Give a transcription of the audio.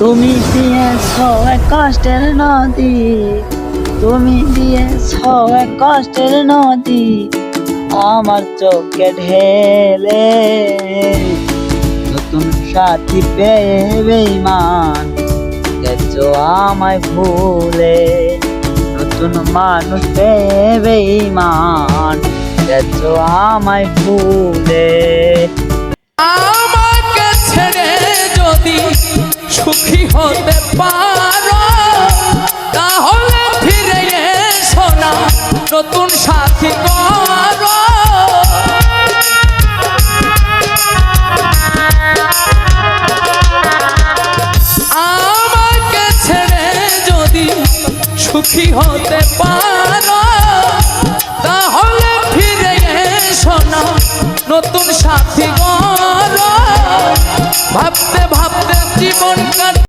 তুমি দিয়েছ এক কষ্টের নদী। তুমি দিয়েছ এক কষ্টের নদী। আমার চোখে ঢেলে নতুন সাথী পেয়ে বেইমান গেছো আমায় ভুলে নতুন মানুষ পেয়ে বেইমান গেছো আমায় ভুলে হতে পারো। তাহলে ফিরে এসো না, নতুন সাথী করো। আমাকে ছেড়ে যদি সুখী হতে পারো, তাহলে ফিরে এসো না, নতুন সাথী গর ভাবতে ভাবতে জীবন